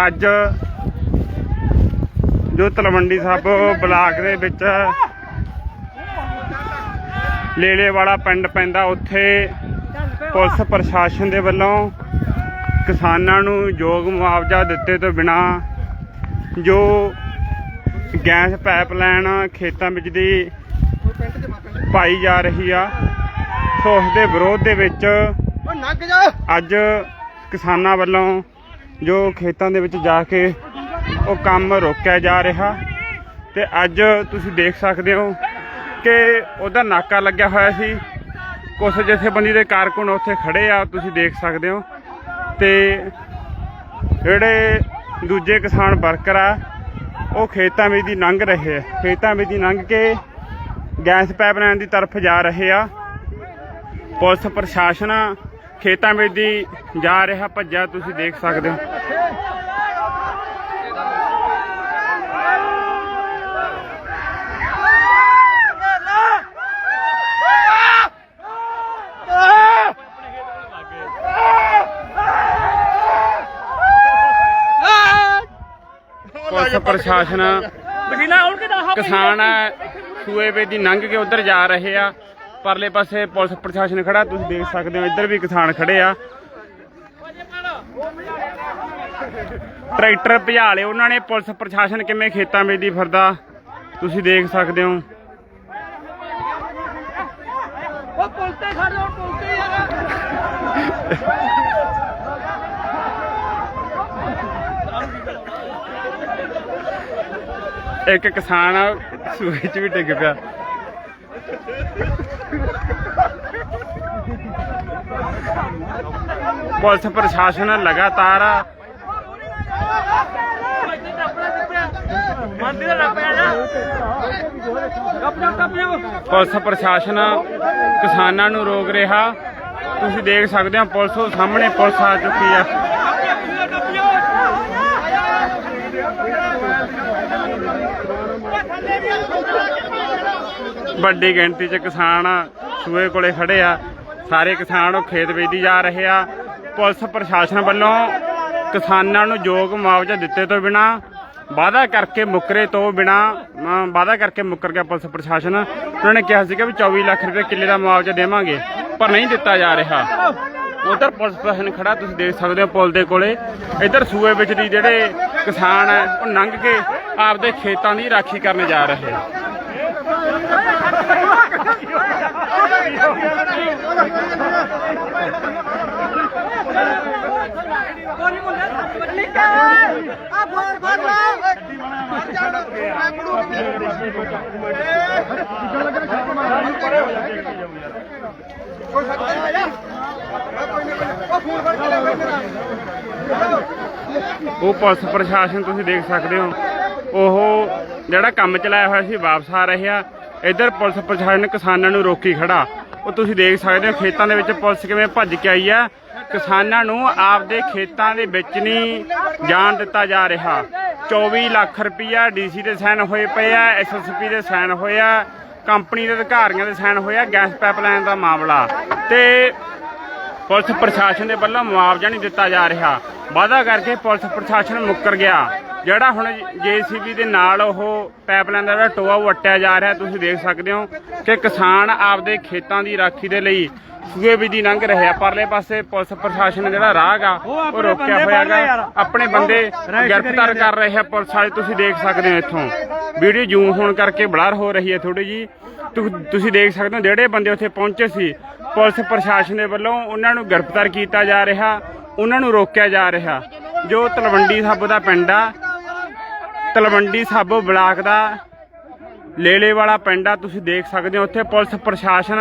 ਅੱਜ ਜੋ ਤਲਵੰਡੀ ਸਾਹਿਬ ਬਲਾਕ ਦੇ ਵਿੱਚ ਲੇਲੇ ਵਾਲਾ ਪਿੰਡ ਪੈਂਦਾ ਉੱਥੇ ਪੁਲਿਸ ਪ੍ਰਸ਼ਾਸਨ ਦੇ ਵੱਲੋਂ ਕਿਸਾਨਾਂ ਨੂੰ ਯੋਗ ਮੁਆਵਜ਼ਾ ਦਿੱਤੇ ਤੋਂ ਬਿਨਾ ਜੋ ਗੈਸ ਪਾਈਪਲਾਈਨ ਖੇਤਾਂ ਵਿੱਚ ਦੀ ਪਾਈ ਜਾ ਰਹੀ ਆ ਸੋ ਉਸ ਦੇ ਵਿਰੋਧ ਦੇ ਵਿੱਚ ਅੱਜ ਕਿਸਾਨਾਂ ਵੱਲੋਂ ਜੋ ਖੇਤਾਂ ਦੇ ਵਿੱਚ ਜਾ ਕੇ ਉਹ ਕੰਮ ਰੋਕਿਆ ਜਾ ਰਿਹਾ ਤੇ ਅੱਜ ਤੁਸੀਂ ਦੇਖ ਸਕਦੇ ਹੋ ਕਿ ਉਹਦਾ ਨਾਕਾ ਲੱਗਿਆ ਹੋਇਆ ਸੀ। ਕੁਝ ਜਥੇਬੰਦੀ ਦੇ ਕਾਰਕੁਨ ਉੱਥੇ ਖੜੇ ਆ, ਤੁਸੀਂ ਦੇਖ ਸਕਦੇ ਹੋ। ਤੇ ਜਿਹੜੇ ਦੂਜੇ ਕਿਸਾਨ ਵਰਕਰ ਆ, ਉਹ ਖੇਤਾਂ ਵਿੱਚ ਦੀ ਲੰਘ ਰਹੇ ਆ। ਖੇਤਾਂ ਵਿੱਚ ਦੀ ਲੰਘ ਕੇ ਗੈਸ ਪਾਈਪਲਾਈਨ ਦੀ ਤਰਫ ਜਾ ਰਹੇ ਆ। ਪੁਲਿਸ ਪ੍ਰਸ਼ਾਸਨ ਖੇਤਾਂ ਵਿੱਚ ਦੀ ਜਾ ਰਿਹਾ ਭੱਜਾ ਤੁਸੀਂ ਦੇਖ ਸਕਦੇ ਹੋ। ਪੁਲਿਸ ਪ੍ਰਸ਼ਾਸਨ ਕਿਸਾਨ ਸੂਏ ਵਿੱਚ ਦੀ ਲੰਘ ਕੇ ਉਧਰ ਜਾ ਰਹੇ ਆ। ਪਰਲੇ ਪਾਸੇ ਪੁਲਿਸ ਪ੍ਰਸ਼ਾਸਨ ਖੜਾ ਤੁਸੀਂ ਦੇਖ ਸਕਦੇ ਹੋ ਇੱਧਰ ਵੀ ਕਿਸਾਨ ਖੜੇ ਆ। ਟਰੈਕਟਰ ਭਜਾ ਲਏ ਉਹਨਾਂ ਨੇ ਪੁਲਿਸ ਪ੍ਰਸ਼ਾਸਨ ਕਿਵੇਂ ਖੇਤਾਂ ਵਿੱਚ ਦੀ ਫਿਰਦਾ ਤੁਸੀਂ ਦੇਖ ਸਕਦੇ ਹੋ। ਤੇ ਖੜ ਤੇ ਯਾਰ। ਇੱਕ ਕਿਸਾਨ ਆ ਸੂਏ 'ਚ ਵੀ ਡਿੱਗ ਪਿਆ। ਪੁਲਿਸ ਪ੍ਰਸ਼ਾਸਨ ਲਗਾਤਾਰ ਪੁਲਿਸ ਪ੍ਰਸ਼ਾਸਨ ਕਿਸਾਨਾਂ ਨੂੰ ਰੋਕ ਰਿਹਾ। ਤੁਸੀਂ ਦੇਖ ਸਕਦੇ ਹੋ ਪੁਲਿਸ ਸਾਹਮਣੇ ਪੁਲਿਸ ਆ ਚੁੱਕੀ ਆ। ਵੱਡੀ ਗਿਣਤੀ 'ਚ ਕਿਸਾਨ ਸੂਏ ਕੋਲੇ ਖੜੇ ਆ। ਸਾਰੇ ਕਿਸਾਨ ਉਹ ਖੇਤ ਵੇਚਦੀ ਜਾ ਰਹੇ ਆ। ਪੁਲਿਸ ਪ੍ਰਸ਼ਾਸਨ ਵੱਲੋਂ ਕਿਸਾਨਾਂ ਨੂੰ ਯੋਗ ਮੁਆਵਜ਼ਾ ਦਿੱਤੇ ਤੋਂ ਬਿਨਾ, ਵਾਅਦਾ ਕਰਕੇ ਮੁੱਕਰੇ ਤੋਂ ਬਿਨਾ ਵਾਅਦਾ ਕਰਕੇ ਮੁੱਕਰ ਗਿਆ ਪੁਲਿਸ ਪ੍ਰਸ਼ਾਸਨ। ਉਹਨਾਂ ਨੇ ਕਿਹਾ ਸੀਗਾ ਵੀ 24 ਲੱਖ ਰੁਪਏ ਕਿੱਲੇ ਦਾ ਮੁਆਵਜ਼ਾ ਦੇਵਾਂਗੇ, ਪਰ ਨਹੀਂ ਦਿੱਤਾ ਜਾ ਰਿਹਾ। ਉਧਰ ਪੁਲਿਸ ਪ੍ਰਸ਼ਾਸਨ ਖੜਾ, ਤੁਸੀਂ ਦੇਖ ਸਕਦੇ ਹੋ ਪੁਲ ਦੇ ਕੋਲੇ। ਇੱਧਰ ਸੂਏ ਵਿੱਚ ਦੀ ਜਿਹੜੇ ਕਿਸਾਨ ਹੈ, ਉਹ ਲੰਘ ਕੇ ਆਪਦੇ ਖੇਤਾਂ ਦੀ ਰਾਖੀ ਕਰਨ ਜਾ ਰਹੇ ਆ ਆ ਫੜ ਫੜ ਲਾ ਉਹ ਪੁਲਿਸ ਪ੍ਰਸ਼ਾਸਨ ਤੁਸੀਂ ਦੇਖ ਸਕਦੇ ਹੋ। ਉਹ ਜਿਹੜਾ ਕੰਮ ਚਲਾਇਆ ਹੋਇਆ ਸੀ, ਵਾਪਸ ਆ ਰਹੇ ਆ। ਇੱਧਰ ਪੁਲਿਸ ਪ੍ਰਸ਼ਾਸਨ ਕਿਸਾਨਾਂ ਨੂੰ ਰੋਕੀ ਖੜਾ। ਉਹ ਤੁਸੀਂ ਦੇਖ ਸਕਦੇ ਹੋ, ਖੇਤਾਂ ਦੇ ਵਿੱਚ ਪੁਲਿਸ ਕਿਵੇਂ ਭੱਜ ਕੇ ਆਈ ਆ। ਕਿਸਾਨਾਂ ਨੂੰ ਆਪਦੇ ਖੇਤਾਂ ਦੇ ਵਿੱਚ ਨਹੀਂ ਜਾਣ ਦਿੱਤਾ ਜਾ ਰਿਹਾ। 24 ਲੱਖ ਰੁਪਈਆ ਡੀਸੀ ਦੇ ਸਾਈਨ ਹੋਏ ਪਏ ਆ ਐਸਐਸਪੀ ਦੇ ਸਾਈਨ ਹੋਏ ਆ, ਕੰਪਨੀ ਦੇ ਅਧਿਕਾਰੀਆਂ ਦੇ ਸਾਈਨ ਹੋਇਆ ਗੈਸ ਪਾਈਪਲਾਈਨ ਦਾ ਮਾਮਲਾ। ਤੇ ਪੁਲਿਸ ਪ੍ਰਸ਼ਾਸਨ ਦੇ ਵੱਲੋਂ ਮੁਆਵਜ਼ਾ ਨਹੀਂ ਦਿੱਤਾ ਜਾ ਰਿਹਾ। ਵਾਅਦਾ ਕਰਕੇ ਪੁਲਿਸ ਪ੍ਰਸ਼ਾਸਨ ਮੁੱਕਰ ਗਿਆ। ਜਿਹੜਾ ਹੁਣ ਜੀਸੀਬੀ ਦੇ ਨਾਲ ਉਹ ਪਾਈਪਲਾਈਨ ਦਾ ਜਿਹੜਾ ਟੋਆ ਉਹ ਵੱਟਿਆ ਜਾ ਰਿਹਾ ਤੁਸੀਂ ਦੇਖ ਸਕਦੇ ਹੋ ਕਿ ਕਿਸਾਨ ਆਪਦੇ ਖੇਤਾਂ ਦੀ ਰਾਖੀ ਦੇ ਲਈ ਸੂਏ ਵੀ ਦੀ ਲੰਘ ਰਹੇ ਆ। ਪਰਲੇ ਪਾਸੇ ਪੁਲਿਸ ਪ੍ਰਸ਼ਾਸਨ ਜਿਹੜਾ ਰਾਹ ਗਾ ਉਹ ਰੋਕਿਆ ਹੋਇਆ ਗਾ ਆਪਣੇ ਬੰਦੇ ਗ੍ਰਿਫਤਾਰ ਕਰ ਰਹੇ ਆ ਪੁਲਿਸ ਵਾਲੇ ਤੁਸੀਂ ਦੇਖ ਸਕਦੇ ਹੋ ਇੱਥੋਂ। ਵੀਡੀਓ ਜ਼ੂਮ ਹੋਣ ਕਰਕੇ ਬਲਰ ਹੋ ਰਹੀ ਹੈ ਥੋੜੀ ਜੀ ਤੁਸੀਂ ਦੇਖ ਸਕਦੇ ਹੋ ਜਿਹੜੇ ਬੰਦੇ ਉੱਥੇ ਪਹੁੰਚੇ ਸੀ ਪੁਲਿਸ ਪ੍ਰਸ਼ਾਸਨ ਦੇ ਵੱਲੋਂ ਉਹਨਾਂ ਨੂੰ ਗ੍ਰਿਫਤਾਰ ਕੀਤਾ ਜਾ ਰਿਹਾ ਉਹਨਾਂ ਨੂੰ ਰੋਕਿਆ ਜਾ ਰਿਹਾ। ਜੋ ਤਲਵੰਡੀ ਸਾਬੋ ਦਾ ਪਿੰਡ ਆ ਤਲਵੰਡੀ ਸਾਬੋ ਬਲਾਕ ਦਾ ਲੇਲੇ ਵਾਲਾ ਪਿੰਡ ਆ, ਤੁਸੀਂ ਦੇਖ ਸਕਦੇ ਹੋ, ਉੱਥੇ ਪੁਲਿਸ ਪ੍ਰਸ਼ਾਸਨ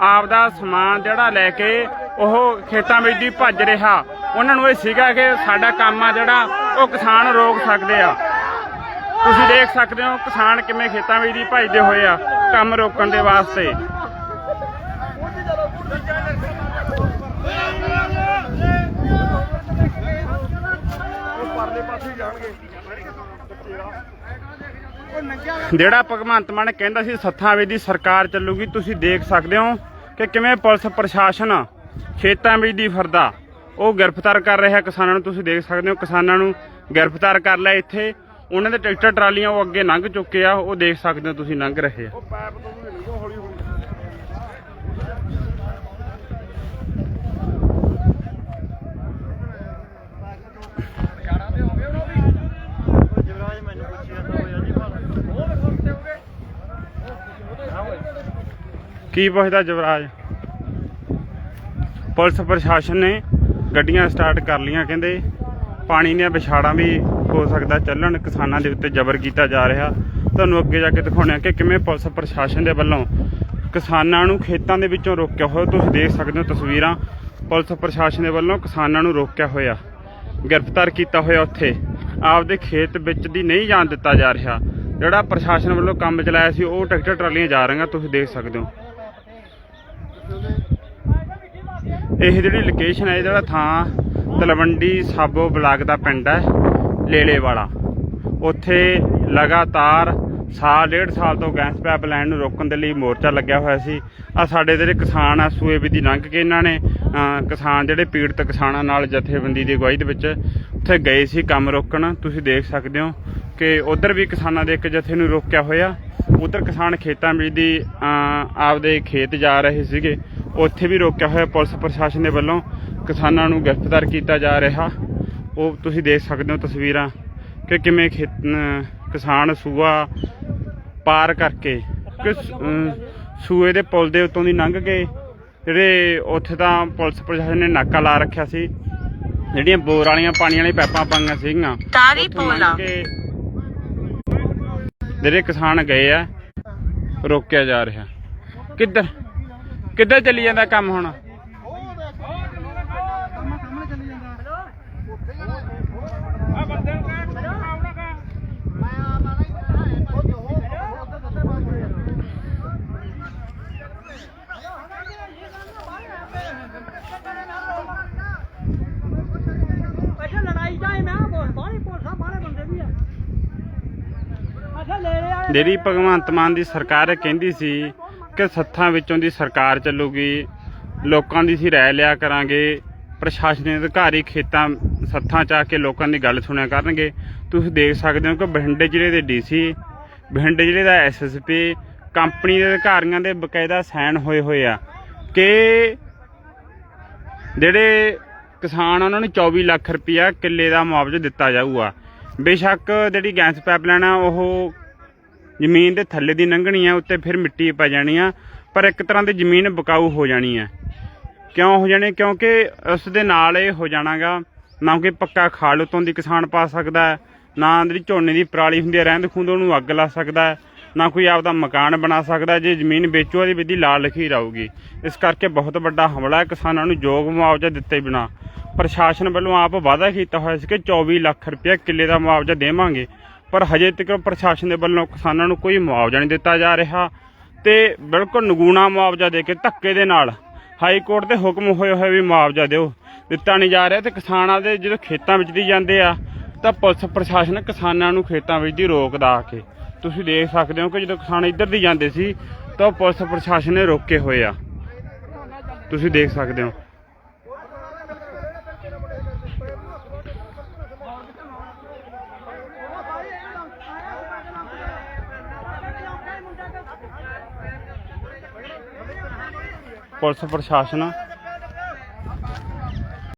ਆਪਦਾ ਸਮਾਨ ਜਿਹੜਾ ਲੈ ਕੇ ਉਹ ਖੇਤਾਂ ਵਿੱਚ ਦੀ ਭੱਜ ਰਿਹਾ। ਉਹਨਾਂ ਨੂੰ ਇਹ ਸੀਗਾ ਕਿ ਸਾਡਾ ਕੰਮ ਆ ਜਿਹੜਾ, ਉਹ ਕਿਸਾਨ ਰੋਕ ਸਕਦੇ ਆ। ਤੁਸੀਂ ਦੇਖ ਸਕਦੇ ਹੋ ਕਿਸਾਨ ਕਿਵੇਂ ਖੇਤਾਂ ਵਿੱਚ ਦੀ ਭੱਜਦੇ ਹੋਏ ਆ, ਕੰਮ ਰੋਕਣ ਦੇ ਵਾਸਤੇ। ਜਿਹੜਾ ਭਗਵੰਤ ਮਾਨ ਕਹਿੰਦਾ ਸੀ ਸੱਥਾਂ ਵਿੱਚ ਦੀ ਸਰਕਾਰ ਚੱਲੂਗੀ ਤੁਸੀਂ ਦੇਖ ਸਕਦੇ ਹੋ ਕਿ ਕਿਵੇਂ ਪੁਲਿਸ ਪ੍ਰਸ਼ਾਸਨ ਖੇਤਾਂ ਵਿੱਚ ਦੀ ਫਿਰਦਾ। ਉਹ ਗ੍ਰਿਫਤਾਰ ਕਰ ਰਿਹਾ ਕਿਸਾਨਾਂ ਨੂੰ ਤੁਸੀਂ ਦੇਖ ਸਕਦੇ ਹੋ ਕਿਸਾਨਾਂ ਨੂੰ ਗ੍ਰਿਫਤਾਰ ਕਰ ਲਿਆ ਇੱਥੇ। ਉਹਨਾਂ ਦੇ ਟਰੈਕਟਰ ਟਰਾਲੀਆਂ ਉਹ ਅੱਗੇ ਲੰਘ ਚੁੱਕੇ ਆ ਉਹ ਦੇਖ ਸਕਦੇ ਹੋ ਤੁਸੀਂ ਲੰਘ ਰਹੇ ਆ ਜਵਰਾਜ ਮੈਨੂੰ ਪੁੱਛੀ ਜਾਂਦਾ ਹੋਇਆ ਜੀ ਭਾਲ ਕੀ ਪੁੱਛਦਾ ਜਵਰਾਜ? ਪੁਲਿਸ ਪ੍ਰਸ਼ਾਸਨ ਨੇ ਗੱਡੀਆਂ ਸਟਾਰਟ ਕਰ ਲੀਆਂ ਕਹਿੰਦੇ ਪਾਣੀ ਦੀਆਂ ਵਿਛਾੜਾਂ ਵੀ ਹੋ ਸਕਦਾ ਚੱਲਣ, ਕਿਸਾਨਾਂ ਦੇ ਉੱਤੇ ਜ਼ਬਰ ਕੀਤਾ ਜਾ ਰਿਹਾ। ਤੁਹਾਨੂੰ ਅੱਗੇ ਜਾ ਕੇ ਦਿਖਾਉਣਾ ਕਿ ਕਿਵੇਂ ਪੁਲਿਸ ਪ੍ਰਸ਼ਾਸਨ ਦੇ ਵੱਲੋਂ ਕਿਸਾਨਾਂ ਨੂੰ ਖੇਤਾਂ ਦੇ ਵਿੱਚੋਂ ਰੋਕਿਆ ਹੋਇਆ। ਤੁਸੀਂ ਦੇਖ ਸਕਦੇ ਹੋ ਤਸਵੀਰਾਂ, ਪੁਲਿਸ ਪ੍ਰਸ਼ਾਸਨ ਦੇ ਵੱਲੋਂ ਕਿਸਾਨਾਂ ਨੂੰ ਰੋਕਿਆ ਹੋਇਆ, ਗ੍ਰਿਫਤਾਰ ਕੀਤਾ ਹੋਇਆ ਉੱਥੇ। ਆਪਦੇ ਖੇਤ ਵਿੱਚ ਦੀ ਨਹੀਂ ਜਾਣ ਦਿੱਤਾ ਜਾ ਰਿਹਾ। ਜਿਹੜਾ ਪ੍ਰਸ਼ਾਸਨ ਵੱਲੋਂ ਕੰਮ ਚਲਾਇਆ ਸੀ, ਉਹ ਟਰੈਕਟਰ ਟਰਾਲੀਆਂ ਜਾ ਰਹੀਆਂ, ਤੁਸੀਂ ਦੇਖ ਸਕਦੇ ਹੋ। ਇਹ ਜਿਹੜੀ ਲੋਕੇਸ਼ਨ ਹੈ ਇਹ ਜਿਹੜਾ ਥਾਂ ਤਲਵੰਡੀ ਸਾਬੋ ਬਲਾਕ ਦਾ ਪਿੰਡ ਹੈ, ਲੇਲੇ ਵਾਲਾ। ਉੱਥੇ ਲਗਾਤਾਰ ਸਾਲ, ਡੇਢ ਸਾਲ ਤੋਂ ਗੈਸ ਪਾਈਪਲਾਈਨ ਨੂੰ ਰੋਕਣ ਦੇ ਲਈ ਮੋਰਚਾ ਲੱਗਿਆ ਹੋਇਆ ਸੀ। ਆ ਸਾਡੇ ਜਿਹੜੇ ਕਿਸਾਨ ਆ, ਸੂਏ ਵੀ ਦੀ ਲੰਘ ਕੇ ਇਹਨਾਂ ਨੇ ਕਿਸਾਨ ਜਿਹੜੇ ਪੀੜਤ ਕਿਸਾਨਾਂ ਨਾਲ ਜਥੇਬੰਦੀ ਦੀ ਅਗਵਾਈ ਦੇ ਵਿੱਚ ਉੱਥੇ ਗਏ ਸੀ ਕੰਮ ਰੋਕਣ। ਤੁਸੀਂ ਦੇਖ ਸਕਦੇ ਹੋ ਕਿ ਉਧਰ ਵੀ ਕਿਸਾਨਾਂ ਦੇ ਇੱਕ ਜਥੇ ਨੂੰ ਰੋਕਿਆ ਹੋਇਆ। ਉਧਰ ਕਿਸਾਨ ਖੇਤਾਂ ਵਿੱਚ ਦੀ ਆਪਦੇ ਖੇਤ ਜਾ ਰਹੇ ਸੀਗੇ। ਉੱਥੇ ਵੀ ਰੋਕਿਆ ਹੋਇਆ ਪੁਲਿਸ ਪ੍ਰਸ਼ਾਸਨ ਦੇ ਵੱਲੋਂ। ਕਿਸਾਨਾਂ ਨੂੰ ਗ੍ਰਿਫਤਾਰ ਕੀਤਾ ਜਾ ਰਿਹਾ। ਉਹ ਤੁਸੀਂ ਦੇਖ ਸਕਦੇ ਹੋ ਤਸਵੀਰਾਂ ਕਿ ਕਿਵੇਂ ਖੇਤ ਕਿਸਾਨ ਸੂਆ ਪਾਰ ਕਰਕੇ ਸੂਏ ਦੇ ਪੁਲ ਦੇ ਉੱਤੋਂ ਦੀ ਲੰਘ ਕੇ ਜਿਹੜੇ ਉੱਥੇ ਤਾਂ ਪੁਲਿਸ ਪ੍ਰਸ਼ਾਸਨ ਨੇ ਨਾਕਾ ਲਾ ਰੱਖਿਆ ਸੀ। ਜਿਹੜੀਆਂ ਬੋਰ ਵਾਲੀਆਂ ਪਾਣੀ ਵਾਲੀਆਂ ਪੈਪਾਂ ਪਾਈਆਂ ਸੀਗੀਆਂ ਤਾਰੀ ਪੋਲਾ ਜਿਹੜੇ ਕਿਸਾਨ ਗਏ ਆ ਰੋਕਿਆ ਜਾ ਰਿਹਾ। ਕਿੱਧਰ? ਕਿੱਧਰ ਚੱਲੀ ਜਾਂਦਾ ਕੰਮ ਹੁਣ? ਜਿਹੜੀ ਭਗਵੰਤ ਮਾਨ ਦੀ ਸਰਕਾਰ ਕਹਿੰਦੀ ਸੀ ਕਿ ਸੱਥਾਂ ਵਿੱਚੋਂ ਦੀ ਸਰਕਾਰ ਚੱਲੂਗੀ, ਲੋਕਾਂ ਦੀ ਸੀ ਰਾਏ ਲਿਆ ਕਰਾਂਗੇ ਪ੍ਰਸ਼ਾਸਨਿਕ ਅਧਿਕਾਰੀ ਖੇਤਾਂ, ਸੱਥਾਂ ਚ ਆ ਕੇ ਲੋਕਾਂ ਦੀ ਗੱਲ ਸੁਣਿਆ ਕਰਨਗੇ। ਤੁਸੀਂ ਦੇਖ ਸਕਦੇ ਹੋ ਕਿ ਬਠਿੰਡੇ ਜ਼ਿਲ੍ਹੇ ਦੇ ਡੀਸੀ ਬਠਿੰਡੇ ਜ਼ਿਲ੍ਹੇ ਦਾ ਐਸਐਸਪੀ ਕੰਪਨੀ ਦੇ ਅਧਿਕਾਰੀਆਂ ਦੇ ਬਕਾਇਦਾ ਸਾਈਨ ਹੋਏ ਹੋਏ ਆ ਕਿ ਜਿਹੜੇ ਕਿਸਾਨ ਉਹਨਾਂ ਨੂੰ 24 ਲੱਖ ਰੁਪਇਆ ਕਿੱਲੇ ਦਾ ਮੁਆਵਜ਼ਾ ਦਿੱਤਾ ਜਾਊਗਾ। ਬੇਸ਼ੱਕ ਜਿਹੜੀ ਗੈਸ ਪਾਈਪਲਾਈਨ ਆ, ਉਹ ਜ਼ਮੀਨ ਦੇ ਥੱਲੇ ਦੀ ਲੰਘਣੀ ਆ ਉੱਤੇ ਫਿਰ ਮਿੱਟੀ ਪੈ ਜਾਣੀ ਆ, ਪਰ ਇੱਕ ਤਰ੍ਹਾਂ ਦੀ ਜ਼ਮੀਨ ਬਕਾਊ ਹੋ ਜਾਣੀ ਆ। ਕਿਉਂ ਹੋ ਜਾਣੀ? ਕਿਉਂਕਿ ਉਸ ਦੇ ਨਾਲ ਇਹ ਹੋ ਜਾਣਾਗਾ, ਨਾ ਕਿ ਪੱਕਾ ਖਾਲ ਉਤੋਂ ਦੀ ਕਿਸਾਨ ਪਾ ਸਕਦਾ, ਨਾ ਜਿਹੜੀ ਝੋਨੇ ਦੀ ਪਰਾਲੀ ਹੁੰਦੀ ਹੈ ਰਹਿੰਦ ਖੂੰਦ ਉਹਨੂੰ ਅੱਗ ਲਾ ਸਕਦਾ, ਨਾ ਕੋਈ ਆਪਦਾ ਮਕਾਨ ਬਣਾ ਸਕਦਾ, ਜੇ ਜ਼ਮੀਨ ਵੇਚੋ ਉਹਦੀ ਵਿਧੀ ਲਾਲ ਲਖੀਰ ਆਊਗੀ ਇਸ ਕਰਕੇ ਬਹੁਤ ਵੱਡਾ ਹਮਲਾ ਹੈ ਕਿਸਾਨਾਂ ਨੂੰ ਯੋਗ ਮੁਆਵਜ਼ਾ ਦਿੱਤੇ ਬਿਨਾ। ਪ੍ਰਸ਼ਾਸਨ ਵੱਲੋਂ ਆਪ ਵਾਅਦਾ ਕੀਤਾ ਹੋਇਆ ਸੀ ਕਿ 24 ਲੱਖ ਰੁਪਏ ਕਿੱਲੇ ਦਾ ਮੁਆਵਜ਼ਾ ਦੇਵਾਂਗੇ। ਪਰ ਹਜੇ ਤੱਕ ਪ੍ਰਸ਼ਾਸਨ ਦੇ ਵੱਲੋਂ ਕਿਸਾਨਾਂ ਨੂੰ ਕੋਈ ਮੁਆਵਜ਼ਾ ਨਹੀਂ ਦਿੱਤਾ ਜਾ ਰਿਹਾ ਤੇ ਬਿਲਕੁਲ ਨਗੂਣਾ ਮੁਆਵਜ਼ਾ ਦੇ ਕੇ ਧੱਕੇ ਦੇ ਨਾਲ ਹਾਈ ਕੋਰਟ ਦੇ ਹੁਕਮ ਹੋਏ ਹੋਏ ਵੀ ਮੁਆਵਜ਼ਾ ਦਿਓ, ਦਿੱਤਾ ਨਹੀਂ ਜਾ ਰਿਹਾ ਤੇ ਕਿਸਾਨਾਂ ਦੇ ਜਦੋਂ ਖੇਤਾਂ ਵਿੱਚ ਦੀ ਜਾਂਦੇ ਆ, ਤਾਂ ਪੁਲਿਸ ਪ੍ਰਸ਼ਾਸਨ ਕਿਸਾਨਾਂ ਨੂੰ ਖੇਤਾਂ ਵਿੱਚ ਦੀ ਰੋਕਦਾ ਆ ਕੇ। ਤੁਸੀਂ ਦੇਖ ਸਕਦੇ ਹੋ ਕਿ ਜਦੋਂ ਕਿਸਾਨ ਇੱਧਰ ਦੀ ਜਾਂਦੇ ਸੀ, ਤਾਂ ਪੁਲਿਸ ਪ੍ਰਸ਼ਾਸਨ ਨੇ ਰੋਕੇ ਹੋਏ ਆ। ਤੁਸੀਂ ਦੇਖ ਸਕਦੇ ਹੋ। ਪੁਲਿਸ ਪ੍ਰਸ਼ਾਸਨ